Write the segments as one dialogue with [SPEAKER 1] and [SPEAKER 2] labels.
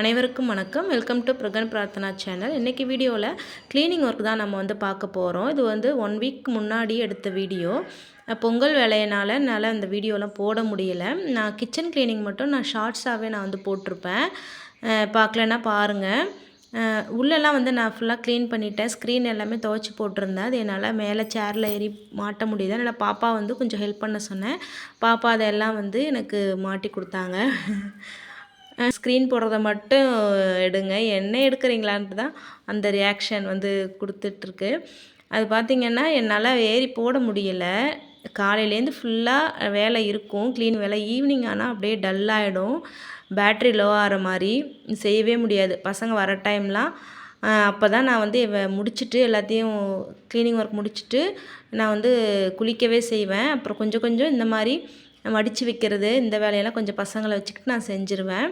[SPEAKER 1] அனைவருக்கும் வணக்கம். Welcome to Pragan Prarthana channel இன்றைக்கி வீடியோவில் க்ளீனிங் ஒர்க் தான் நம்ம வந்து பார்க்க போகிறோம் இது வந்து ஒன் வீக் முன்னாடி எடுத்த வீடியோ. பொங்கல் வேலையினால் என்னால் அந்த வீடியோலாம் போட முடியல. நான் கிச்சன் க்ளீனிங் மட்டும் நான் ஷார்ட்ஸாகவே நான் வந்து போட்டிருப்பேன். பார்க்கலன்னா பாருங்கள் உள்ளெல்லாம் வந்து நான் ஃபுல்லாக க்ளீன் பண்ணிட்டேன். ஸ்க்ரீன் எல்லாமே துவைச்சி போட்டிருந்தேன். அது என்னால் மேலே சேரில் ஏறி மாட்ட முடியுது அதனால் பாப்பா வந்து கொஞ்சம் ஹெல்ப் பண்ண சொன்னேன். பாப்பா அதெல்லாம் வந்து எனக்கு மாட்டி கொடுத்தாங்க. ஸ்க்ரீன் போடுறத மட்டும் எடுங்க. என்ன எடுக்கிறீங்களான்ட்டு தான் அந்த ரியாக்ஷன் வந்து கொடுத்துட்ருக்கு. அது பார்த்திங்கன்னா என்னால் ஏறி போட முடியல. காலையிலேருந்து ஃபுல்லாக வேலை இருக்கும். க்ளீன் வேலை. ஈவினிங் ஆனால் அப்படியே டல்லாகிடும் பேட்ரி லோ ஆகிற மாதிரி செய்யவே முடியாது. பசங்க வர டைம்லாம் அப்போ தான் நான் வந்து முடிச்சுட்டு எல்லாத்தையும் க்ளீனிங் ஒர்க் முடிச்சுட்டு நான் வந்து குளிக்கவே செய்வேன். அப்புறம் கொஞ்சம் கொஞ்சம் இந்த மாதிரி மடித்து வைக்கிறது இந்த வேலையெல்லாம் கொஞ்சம் பசங்களை வச்சுக்கிட்டு நான் செஞ்சுருவேன்.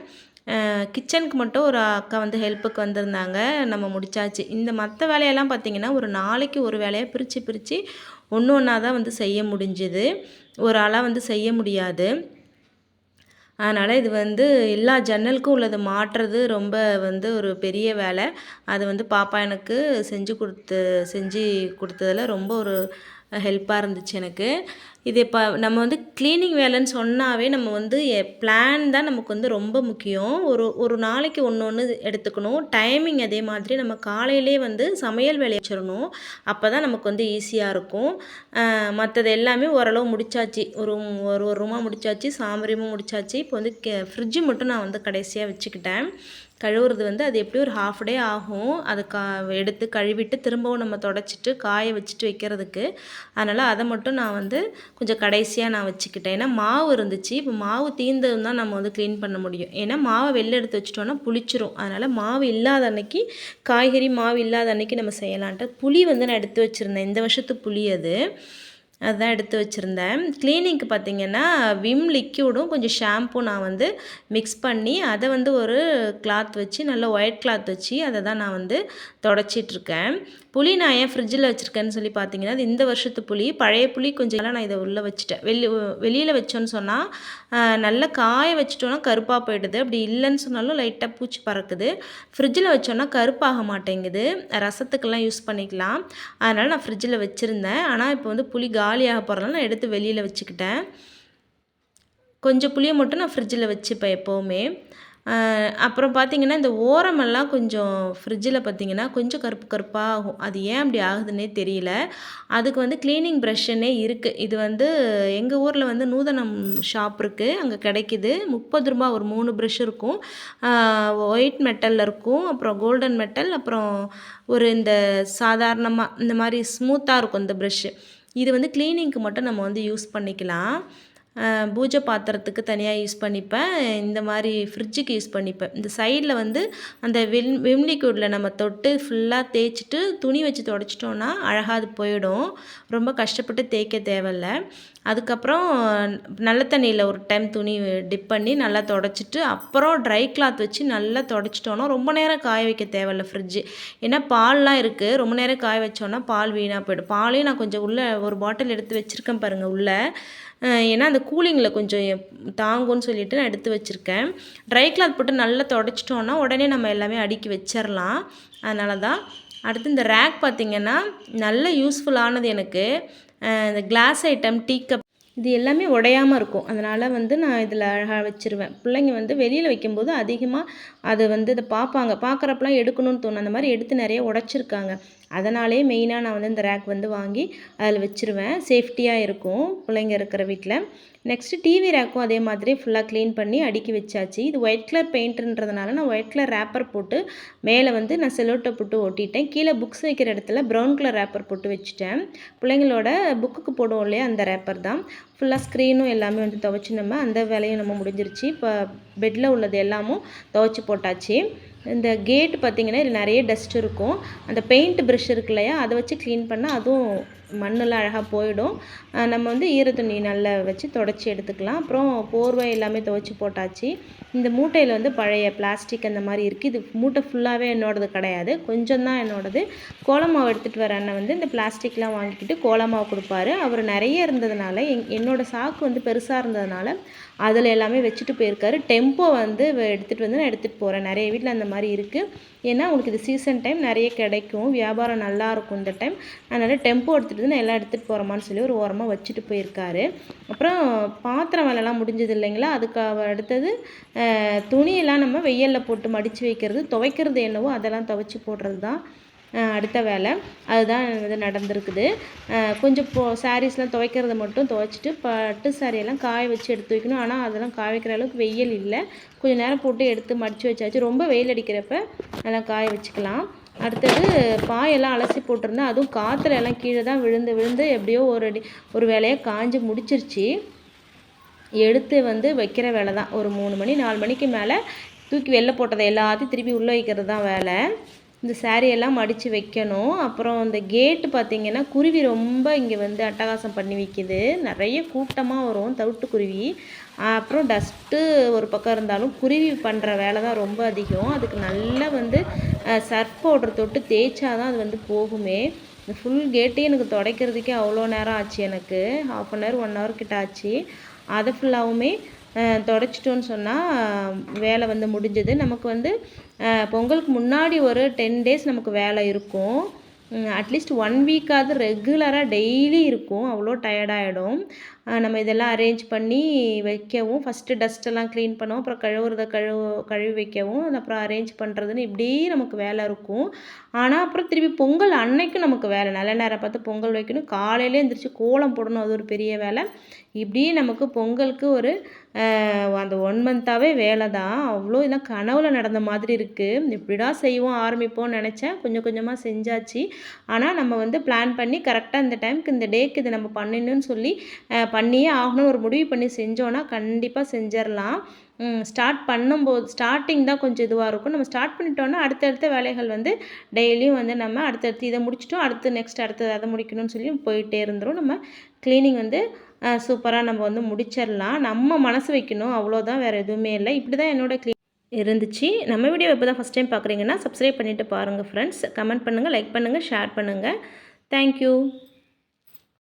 [SPEAKER 1] கிச்சனுக்கு மட்டும் ஒரு அக்கா வந்து ஹெல்ப்புக்கு வந்திருந்தாங்க. நம்ம முடிச்சாச்சு. இந்த மற்ற வேலையெல்லாம் பார்த்திங்கன்னா ஒரு நாளைக்கு ஒரு வேலையை பிரித்து பிரித்து ஒன்று ஒன்றா தான் வந்து செய்ய முடிஞ்சுது. ஒரு ஆளாக வந்து செய்ய முடியாது. அதனால் இது வந்து எல்லா ஜன்னலுக்கும் உள்ளது மாட்டுறது ரொம்ப வந்து ஒரு பெரிய வேலை. அது வந்து பாப்பா எனக்கு செஞ்சு கொடுத்து செஞ்சு கொடுத்ததில் ரொம்ப ஒரு ஹெல்ப்பாக இருந்துச்சு எனக்கு. இது இப்போ நம்ம வந்து க்ளீனிங் வேலைன்னு சொன்னாவே நம்ம வந்து பிளான் தான் நமக்கு வந்து ரொம்ப முக்கியம். ஒரு ஒரு நாளைக்கு ஒன்று ஒன்று எடுத்துக்கணும். டைமிங் அதே மாதிரி நம்ம காலையிலே வந்து சமையல் வேலையை வச்சிடணும். அப்போ தான் நமக்கு வந்து ஈஸியாக இருக்கும். மற்றது எல்லாமே ஓரளவு முடிச்சாச்சு. ஒரு ஒரு ஒரு ரூமாக முடிச்சாச்சு சாம்பரியமும் முடிச்சாச்சு. இப்போ வந்து ஃப்ரிட்ஜு மட்டும் நான் வந்து கடைசியாக வச்சுக்கிட்டேன். கழுவுறது வந்து அது எப்படி ஒரு ஹாஃப் டே ஆகும். அதை கா எடுத்து கழுவிட்டு திரும்பவும் நம்ம தொடச்சிட்டு காய வச்சுட்டு வைக்கிறதுக்கு. அதனால் அதை மட்டும் நான் வந்து கொஞ்சம் கடைசியாக நான் வச்சுக்கிட்டேன். ஏன்னா மாவு இருந்துச்சு. இப்போ மாவு தீர்ந்ததும் தான் நம்ம வந்து க்ளீன் பண்ண முடியும். ஏன்னா மாவை வெளில எடுத்து வச்சுட்டோன்னா புளிச்சிரும். அதனால் மாவு இல்லாத அன்னைக்கு காய்கறி மாவு இல்லாத அன்னைக்கு நம்ம செய்யலான்ட்டு புளி வந்து நான் எடுத்து வச்சுருந்தேன். இந்த வருஷத்து புளி அது. அதுதான் எடுத்து வச்சுருந்தேன். க்ளீனிங்க்கு பார்த்திங்கன்னா விம் லிக்யூடும் கொஞ்சம் ஷாம்பு நான் வந்து மிக்ஸ் பண்ணி அதை வந்து ஒரு கிளாத் வச்சு நல்ல ஒயிட் கிளாத் வச்சு அதை தான் நான் வந்து தொடச்சிட்ருக்கேன் புளி நான் ஏன் ஃப்ரிட்ஜில் வச்சுருக்கேன்னு சொல்லி பார்த்தீங்கன்னா அது இந்த வருஷத்து புளி. பழைய புளி கொஞ்சம் நான் இதை உள்ளே வச்சுட்டேன். வெளி வெளியில் வச்சோன்னு சொன்னால் நல்லா காய வச்சுட்டோன்னா கருப்பாக போயிடுது. அப்படி இல்லைன்னு சொன்னாலும் லைட்டாக பூச்சி பறக்குது. ஃப்ரிட்ஜில் வச்சோன்னா கருப்பாக மாட்டேங்குது. ரசத்துக்கெல்லாம் யூஸ் பண்ணிக்கலாம். அதனால் நான் ஃப்ரிட்ஜில் வச்சுருந்தேன். ஆனால் இப்போ வந்து புளி கா காலியாக போகிறனால நான் எடுத்து வெளியில் வச்சுக்கிட்டேன். கொஞ்சம் புளியை மட்டும் நான் ஃப்ரிட்ஜில் வச்சுப்பேன் எப்போவுமே. அப்புறம் பார்த்திங்கன்னா இந்த ஓரமெல்லாம் கொஞ்சம் ஃப்ரிட்ஜில் பார்த்திங்கன்னா கொஞ்சம் கருப்பு கருப்பாக ஆகும். அது ஏன் அப்படி ஆகுதுன்னே தெரியல. அதுக்கு வந்து க்ளீனிங் ப்ரஷ்ஷுன்னே இருக்குது இது வந்து எங்கள் ஊரில் வந்து நூதனம் ஷாப் இருக்குது அங்கே கிடைக்கிது. முப்பது ரூபா ஒரு மூணு ப்ரஷ் இருக்கும். ஒயிட் மெட்டலில் இருக்கும். அப்புறம் கோல்டன் மெட்டல் அப்புறம் ஒரு இந்த சாதாரணமாக இந்த மாதிரி ஸ்மூத்தாக இருக்கும் இந்த ப்ரஷ்ஷு இது வந்து க்ளீனிங்க்கு மட்டும் நம்ம வந்து யூஸ் பண்ணிக்கலாம். பூஜை பாத்திரத்துக்கு தனியாக யூஸ் பண்ணிப்பேன். இந்த மாதிரி ஃப்ரிட்ஜுக்கு யூஸ் பண்ணிப்பேன். இந்த சைடில் வந்து அந்த விம் விம் லிக்விடில் நம்ம தொட்டு ஃபுல்லாக தேய்ச்சிட்டு துணி வச்சு தொடச்சிட்டோன்னா அழகாக அது போயிடும். ரொம்ப கஷ்டப்பட்டு தேய்க்க தேவையில்ல. அதுக்கப்புறம் நல்ல தண்ணியில் ஒரு டைம் துணி டிப் பண்ணி நல்லா தொடச்சிட்டு அப்புறம் ட்ரை கிளாத் வச்சு நல்லா தொடச்சிட்டோன்னா ரொம்ப நேரம் காய வைக்க தேவையில்ல ஃப்ரிட்ஜு ஏன்னா பால்லாம் இருக்குது ரொம்ப நேரம் காய வச்சோன்னா பால் வீணாக போயிடும். பாலையும் நான் கொஞ்சம் உள்ளே ஒரு பாட்டில் எடுத்து வச்சுருக்கேன் பாருங்கள் உள்ளே. ஏன்னா அந்த கூலிங்கில் கொஞ்சம் தாங்கும்னு சொல்லிட்டு நான் எடுத்து வச்சுருக்கேன். ட்ரை கிளாத் போட்டு நல்லா தொடச்சிட்டோன்னா உடனே நம்ம எல்லாமே அடுக்கி வச்சிடலாம் அதனால தான் அடுத்து இந்த ரேக் பார்த்திங்கன்னா நல்ல யூஸ்ஃபுல்லானது எனக்கு. இந்த கிளாஸ் ஐட்டம் டீ கப் இது எல்லாமே உடையாமல் இருக்கும். அதனால் வந்து நான் இதில் அழகாக வச்சுருவேன். பிள்ளைங்க வந்து வெளியில் வைக்கும்போது அதிகமாக அதை வந்து இதை பார்ப்பாங்க. பார்க்குறப்பெல்லாம் எடுக்கணும்னு தோணும். அந்த மாதிரி எடுத்து நிறைய உடச்சிருக்காங்க. அதனாலே மெயினாக நான் வந்து இந்த ரேக் வந்து வாங்கி அதில் வச்சுருவேன். சேஃப்டியாக இருக்கும் பிள்ளைங்க இருக்கிற வீட்டில் நெக்ஸ்ட்டு டிவி ரேக்கும் அதே மாதிரி ஃபுல்லாக க்ளீன் பண்ணி அடுக்கி வச்சாச்சு. இது ஒயிட் கலர் பெயிண்ட்ன்றதுனால நான் ஒயிட் கலர் ரேப்பர் போட்டு மேலே வந்து நான் செலோட்டை போட்டு ஒட்டிட்டேன். கீழே புக்ஸ் வைக்கிற இடத்துல ப்ரௌன் கலர் ரேப்பர் போட்டு வச்சுட்டேன். பிள்ளைங்களோட புக்குக்கு போடுவோம் இல்லையா அந்த ரேப்பர் தான். ஃபுல்லாக ஸ்க்ரீனும் எல்லாமே வந்து துவைச்சி நம்ம அந்த வேலையும் நம்ம முடிஞ்சிருச்சு. இப்போ பெட்டில் உள்ளது எல்லாமும் துவைச்சி போட்டாச்சு. இந்த கேட் பார்த்திங்கன்னா இதில் நிறைய டஸ்ட் இருக்கும். அந்த பெயிண்ட் ப்ரஷ் இருக்கு இல்லையா அதை வச்சு க்ளீன் பண்ணால் அதுவும் மண்ணெல்லாம் அழகாக போயிடும். நம்ம வந்து ஈரத்துணி நல்லா வச்சு தொடச்சி எடுத்துக்கலாம். அப்புறம் போர்வை எல்லாமே துவைச்சி போட்டாச்சு. இந்த மூட்டையில் வந்து பழைய பிளாஸ்டிக் அந்த மாதிரி இருக்குது இது மூட்டை ஃபுல்லாகவே என்னோடது கிடையாது. கொஞ்சம் தான் என்னோடது. கோலமாவு எடுத்துகிட்டு வர அண்ணன் வந்து இந்த பிளாஸ்டிக்லாம் வாங்கிக்கிட்டு கோலமாவு கொடுப்பாரு. அவர் நிறைய இருந்ததுனால எங் என்னோடய சாக்கு வந்து பெருசாக இருந்ததுனால அதில் எல்லாமே வச்சுட்டு போயிருக்காரு. டெம்போ வந்து எடுத்துகிட்டு வந்து நான் எடுத்துகிட்டு போகிறேன் நிறைய வீட்டில் அந்த மாதிரி இருக்குது ஏன்னா உங்களுக்கு இது சீசன் டைம் நிறைய கிடைக்கும். வியாபாரம் நல்லா இருக்கும் இந்த டைம் அதனால் டெம்போ எடுத்துகிட்டு வந்து நான் எல்லாம் எடுத்துகிட்டு போகிறோமான்னு சொல்லி ஒரு ஓரமாக வச்சுட்டு போயிருக்காரு. அப்புறம் பாத்திரம் வேலைலாம் முடிஞ்சது இல்லைங்களா? அதுக்கு அடுத்தது துணியெல்லாம் நம்ம வெயிலில் போட்டு மடித்து வைக்கிறது துவைக்கிறது என்னவோ அதெல்லாம் துவைச்சி போடுறது தான் அடுத்த வேலை. அதுதான் இது நடந்திருக்குது. கொஞ்சம் இப்போ சாரீஸ்லாம் துவைக்கிறது மட்டும் துவைச்சிட்டு பட்டு சாரியெல்லாம் காய வச்சு எடுத்து வைக்கணும். ஆனால் அதெல்லாம் காய வைக்கிற அளவுக்கு வெயில் இல்லை. கொஞ்சம் நேரம் போட்டு எடுத்து மடித்து வச்சாச்சு. ரொம்ப வெயில் அடிக்கிறப்ப நல்லா காய வச்சுக்கலாம். அடுத்தது பாயெல்லாம் அலசி போட்டிருந்தேன். அதுவும் காற்றுல எல்லாம் கீழே தான் விழுந்து விழுந்து எப்படியோ ஒரு அடி ஒரு வேலையை காஞ்சி முடிச்சிருச்சு. எடுத்து வந்து வைக்கிற வேலை தான் ஒரு மூணு மணி நாலு மணிக்கு மேலே தூக்கி வெளில போட்டதை எல்லாத்தையும் திருப்பி உள்ளே வைக்கிறது தான் வேலை. இந்த சேரீயெல்லாம் மடித்து வைக்கணும். அப்புறம் இந்த கேட்டு பார்த்திங்கன்னா குருவி ரொம்ப இங்கே வந்து அட்டகாசம் பண்ணி வைக்குது. நிறைய கூட்டமாக வரும் தவிட்டு குருவி. அப்புறம் டஸ்ட்டு ஒரு பக்கம் இருந்தாலும் குருவி பண்ணுற வேலை தான் ரொம்ப அதிகம். அதுக்கு நல்லா வந்து சர்ஃப் பவுடர் தொட்டு தேய்ச்சா தான் அது வந்து போகுமே. இந்த ஃபுல் கேட்டே எனக்கு துடைக்கிறதுக்கே அவ்வளோ நேரம் ஆச்சு எனக்கு. Half an hour one hour கிட்ட ஆச்சு. அதை ஃபுல்லாகவுமே தொடச்சிட்டோன்னு சொன்னால் வேலை வந்து முடிஞ்சது. நமக்கு வந்து பொங்கலுக்கு முன்னாடி ஒரு டென் டேஸ் நமக்கு வேலை இருக்கும். அட்லீஸ்ட் ஒன் வீக்காவது ரெகுலராக டெய்லி இருக்கும். அவ்வளோ டயர்டாகிடும் நம்ம இதெல்லாம் அரேஞ்ச் பண்ணி வைக்கவும். ஃபஸ்ட்டு டஸ்ட்டெல்லாம் க்ளீன் பண்ணவும். அப்புறம் கழுவுறத கழுவு கழுவி வைக்கவும். அப்புறம் அரேஞ்ச் பண்ணுறதுன்னு இப்படி நமக்கு வேலை இருக்கும். ஆனால் அப்புறம் திருப்பி பொங்கல் அன்னைக்கு நமக்கு வேலை. நல்ல நேரம் பார்த்து பொங்கல் வைக்கணும். காலையிலே எந்திரிச்சு கோலம் போடணும். அது ஒரு பெரிய வேலை. இப்படி நமக்கு பொங்கலுக்கு ஒரு அந்த ஒன் மந்த்தாகவே வேலை தான். அவ்வளோ இதெல்லாம் கனவுல நடந்த மாதிரி இருக்குது இப்படிடா செய்வோம் ஆரம்பிப்போம்னு நினச்சேன். கொஞ்சம் கொஞ்சமாக செஞ்சாச்சு. ஆனால் நம்ம வந்து பிளான் பண்ணி கரெக்டாக இந்த டைமுக்கு இந்த டேக்கு இதை நம்ம பண்ணணும்னு சொல்லி பண்ணியே ஆகணும்னு ஒரு முடிவு பண்ணி செஞ்சோன்னா கண்டிப்பாக செஞ்சிடலாம். ஸ்டார்ட் பண்ணும்போது ஸ்டார்டிங் தான் கொஞ்சம் இதுவாக இருக்கும். நம்ம ஸ்டார்ட் பண்ணிட்டோன்னா அடுத்தடுத்த வேலைகள் வந்து டெய்லியும் வந்து நம்ம அடுத்தடுத்து இதை முடிச்சிட்டோம் அடுத்து நெக்ஸ்ட் அடுத்து அதை முடிக்கணும்னு சொல்லி போயிட்டே இருந்துடும் நம்ம க்ளீனிங் வந்து சூப்பராக நம்ம வந்து முடிச்சிடலாம். நம்ம மனசு வைக்கணும் அவ்வளோதான் வேறு எதுவுமே இல்லை. இப்படி தான் என்னோடய க்ளீ இருந்துச்சு. நம்ம வீடியோ இப்போ தான் ஃபஸ்ட் டைம் பார்க்குறீங்கன்னா சப்ஸ்கிரைப் பண்ணிவிட்டு பாருங்கள் ஃப்ரெண்ட்ஸ் கமெண்ட் பண்ணுங்கள் லைக் பண்ணுங்கள் ஷேர் பண்ணுங்கள் தேங்க்யூ